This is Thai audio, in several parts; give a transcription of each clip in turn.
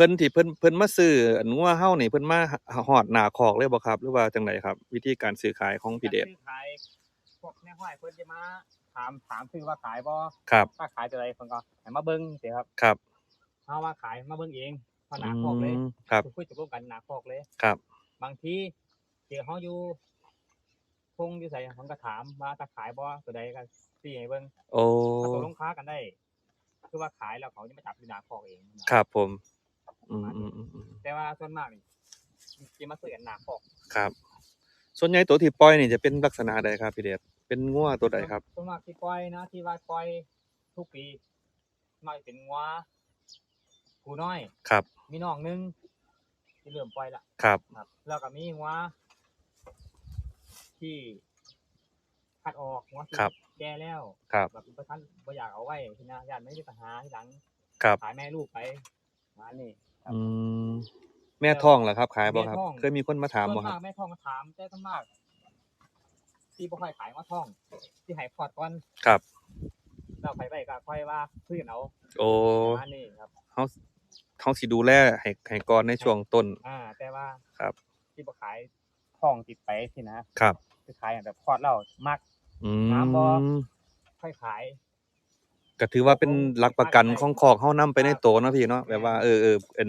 พิ่นที่เพิ่นเพิ่นมาซื้ออันงัวเฮานี่เพิ่นมาฮอดหน้าคอกเลยบ่ครับ หรือว่าจังไดครับ วิธีการซื้อขายของพี่เดชซื้อขายพวกแม่ห้อยเพิ่นจะมาถามถามซื้อว่าขายบ่ครับถ้าขายจะไรเพิ่นก็ให้มาเบิ่งสิครับครับเฮาว่าขายมาเบิ่งเองเพราะหอืนาคอกเลยมครับคุยตกลงกันหนาคอกเลยครับ บางทีเจอเฮาอยู่พงอยู่ไสมันก็ถามว่าถ้าขายบ่ตัวใดก็สิให้เบิ่งโอ้ถ้าตกลงค้ากันได้ คือว่าขายแล้วเขาจะมาจับอยู่หนาคอกเองนะครับผมอืมอืมอืมอืม แต่ว่าส่วนมากนี่สิมาซื้อกันหนาคอกครับ ส่วนใหญ่ตัวที่ปล่อยนี่จะเป็นลักษณะใดครับพี่เดชเป็นงัวตัวใดครับส่วนมากที่ปล่อยนะที่ว่าปล่อยทุกปีมักเป็นงัวผู้น้อยครับ มีน้องหนึงที่เริ่มปล่อยละครับครับ แล้วก็มีงัวที่คัดออกงัวที่ครับแก่แล้วครับแบบประทันบ่อยากเอาไว้ที่นะญาติไม่ได้ปัญหาที่หลังครับขายแม่ลูกไปงานนี่ครับ อืมแม่ท้องเหรอครับ ขายบ่ครับ แม่ท้อง เคยมีคนมาถามส่บ่วนครัมาบกแม่ทองก็ถามแต่ส่วนมากที่บ่ค่อยขายมาทอง ที่ให้พอดก่อนครับ เราไปไปก็ค่อยว่าคุยกันเอาโอ้อันนี้ครับ เฮาเฮาสิดูแลให้ให้ก่อนในช่วงต้น อ่า แต่ว่าครับ ที่บ่ขายทองติดไปสินะครับ คือขายแบบพอดเรามัก อืน้ำบ่มค่อยขาย ก็ถือว่าเป็นหลักประกันของคอกเฮานํไปในโตเนาะพี่เนาะแบบว่าเออเออเป็น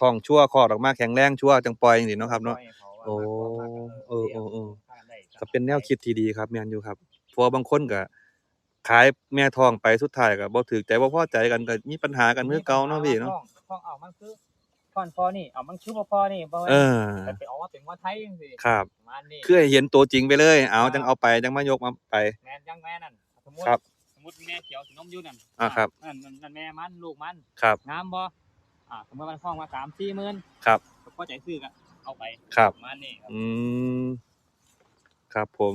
ท้องชั่วคลอดออกมาแข็งแรงชั่วจังปล่อยจังซี่เนาะครับเนาะโอ้เออเออเออก็เป็นแนวคิดที่ดีครับแม่นอยู่ครับเพราะว่าบางคนก็ขายแม่ท้องไปสุดท้ายก็บ่ถูกใจบ่พอใจกันก็มีปัญหากันคือเก่าเนาะพี่เนาะทองทองเอามันคือก่อนพอนี่เอามันคือบ่พอนี่บ่เออแต่ไปเอาว่าเป็นว่าไทยจังซี่ครับประมาณนี้คือให้เห็นตัวจริงไปเลย เอาจังเอาไปจังมายกมาไปแม่นยังแม่นั่นสมมุติครับส มมุติแม่เขียวสีนมอยู่นั่นอ่าครับนั่นนั่นนั่นแม่มันลูกมันครับงามบ่อ่าสมมติมันฟ้องมาสามสี่หมื่นครับก็พอใจซื้อก็เอาไปครับประมาณนี้ครับอืมครับผม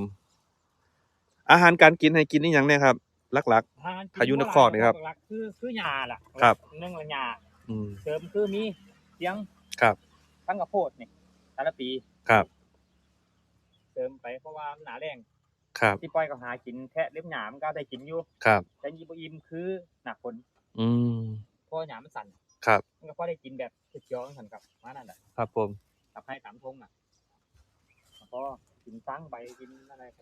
อาหารการกินให้กินนี่หยังเนี่ยครับหลักทานกิพายุนครนี่ครับหลักๆคือคือหญ้าล่ะครับหนึ่งละหญ้าๆอืมเสริมคือมีเสียงครับตั้งกระโพดนี่แต่ละปีครับ เสริมไปเพราะว่าหนาแรง ครับ ที่ปล่อยก็หากินแค่เล็บหญ้ามันก็ได้กินอยู่ครับ แต่ยีบอิ่มคือหนักคนอืม เพราะหญ้ามันสั่นครับ มันก็พอได้กินแบบเขียวๆสั่นกับมานั่นแหละครับผม กับให้ตามทงอะแล้วก็กินตั้งใบกินอะไรไป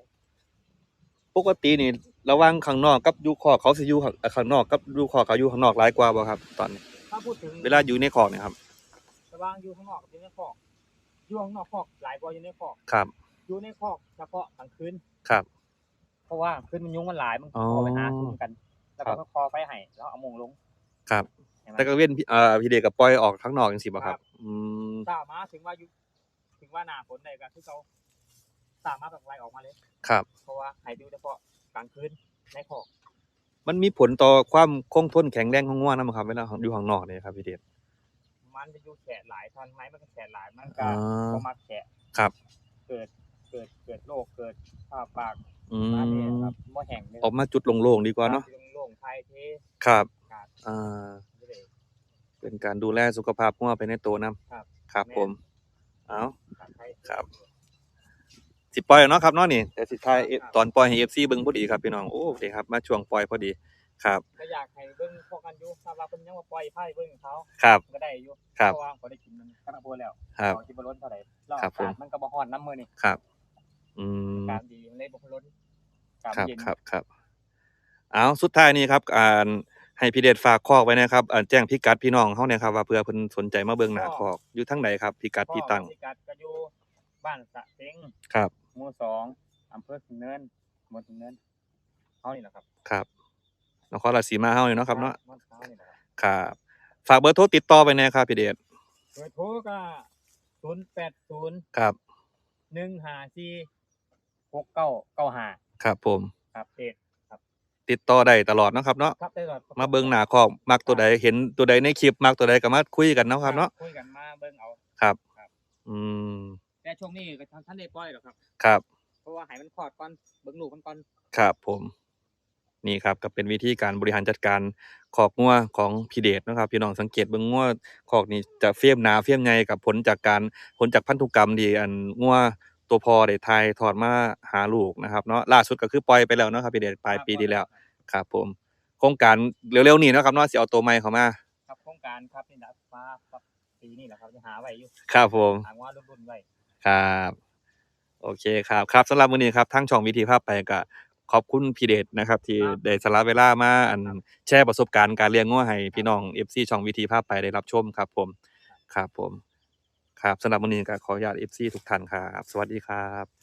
ปกตินี่ระหว่างข้างนอกกับอยู่คอกเขาสิอยู่ข้างข้างนอกกับอยู่คอกเขาอยู่ข้างนอกหลายกว่าบ่ครับ ตอนนี้ ถ้าพูดถึง เวลาอยู่ในคอกเนี่ยครับ ระหว่างอยู่ข้างนอกกับอยู่ในคอกอยู่ข้างนอกคอกหลายกว่าอยู่ในคอก ครับ อยู่ในคอกเฉพาะกลางคืนครับ เพราะว่าคืนมันยุงมันหลายมันอ๋อ คอไปหาคุมกัน แล้วครัก็บคอไปให้แล้วเอามงลงครับเห็นไหม แต่ก็เว้นพี่เอ่อพี่เดชกับปล่อยออกข้างนอกจังซี่บ่ครับอืมถ้ามาถึงว่าอยู่ถึงว่าหน้าฝนใดก็คือเขาสามารถแบบไล่ออกมาเลย ครับ เพราะว่าให้ดูเฉพาะกลางคืนในคอกมันมีผลต่อความคงทนแข็งแรงของง่วนํครับเวลาอยู่ข้างนอกเนี่ยครับพี่เดช มันจะอยู่แฉะหลายทันไหมมันก็แฉะหลายมันก็อ่า ก็มาแฉะครับ เกิด เกิดเกิดโรคเกิดผ้าปากอืมาเนี่ยมครับบ่แห้งเลยออกมาจุดโล่งๆดีกว่าเนาะโล่งๆไทยเทครับครับอ่าไม่ได้ เป็นการดูแลสุขภาพง่วไปในตัวนํครับครับแม่ผม เอา ขาดไทย ครับ สิปล่อยแล้วเนาะครับเนาะนี่แต่สิท้ายครับ ตอนปล่อยให้ FC เบิ่งพอดีครับพี่น้องโอ้ดีครับมาช่วงปล่อยพอดีครับก็อยากให้เบิ่งพวกกันอยู่ถ้าว่าเพิ่นยังว่าปล่อยไพ่เบิ่งเขาครับก็ได้อยู่ครับเพราะว่าเขาได้กินมันกระโปงแล้วครับ เขาสิบ่ล้นเท่าไหร่รอบครับผมกาศมันก็บ่ฮ้อนน้ำมื้อนี่ครับ อืมการดีมันเลยบ่ล้นกาศครับเย็นครับครับเอาสุดท้ายนี้ครับอ่าให้พี่เดชฝากคอกไว้นะครับอ่าแจ้งพิกัดพี่น้องเฮาเนี่ยครับว่าเพื่อเพิ่นสนใจมาเบิ่งหน้าคอกอยู่ทางไหนครับพิกัดที่ตั้งพ่อพิกัดก็อยู่บ้านสะเต็งครับ หมู่สองอำเภอสุนเนินตำบลสุนเนินเฮานี่แหละครับครับนครราชสีมาเฮานี่เนาะครับเนาะบ้เฮานี่แหละครับครับฝากเบอร์โทรติดต่อไปหนะครับพี่เดชเบอร์โทรก็080ครับ 154 6995ครับผมครับเพจติดต่อได้ตลอดเนาะครับเนาะครับได้ตลอดมาเบิ่งหน้าคอกมักตัวใดเห็นตัวใดในคลิปมักตัวใดก็มาคุยกันเนาะครับเนาะคุยกันมาเบิ่งเอาครับครับอืมแต่ช่วงนี้ก็ท่านได้ปล่อยหรอกครับ ครับ เพราะว่าให้มันคลอดก่อนเบิ่งลูกมันก่อนครับผมนี่ครับก็เป็นวิธีการบริหารจัดการขอกงัวของพี่เดชนะครับพี่น้องสังเกตเบิ่งงัวขอกนี่จะเฟียมหนาเฟียมใหญ่กับผลจากการผลจากพันธุกรรมที่อันงัว ตัวพอได้ทายถอดมาหาลูกนะครับเนาะล่าสุดก็คือปล่อยไปแล้วเนาะครับพี่เดชปลายปีที่แล้วครับผมโครงการเร็วๆนี้เนาะครับเนาะสิเอาตัวใหม่เข้ามาครับโครงการการณ์ครับนี่นะฟ้าครับปีนี่แหละครับจะหาไว้อยู่ครับผมหาว่ารุ่นๆไว้ครับโอเคครับครับสำหรับมื้อนี้ครับทั้งช่องวิธีภาพไปก็ขอบคุณพี่เดชนะครับ ที่ได้สละเวลามาอันแชร์ประสบการณ์การเลี้ยงงัวให้พี่น้อง FC ช่องวิธีภาพไปได้รับชมครับ ผมครับผม ครับสำหรับวันนี้ก็ขออนุญาต FC ทุกท่านครับ สวัสดีครับ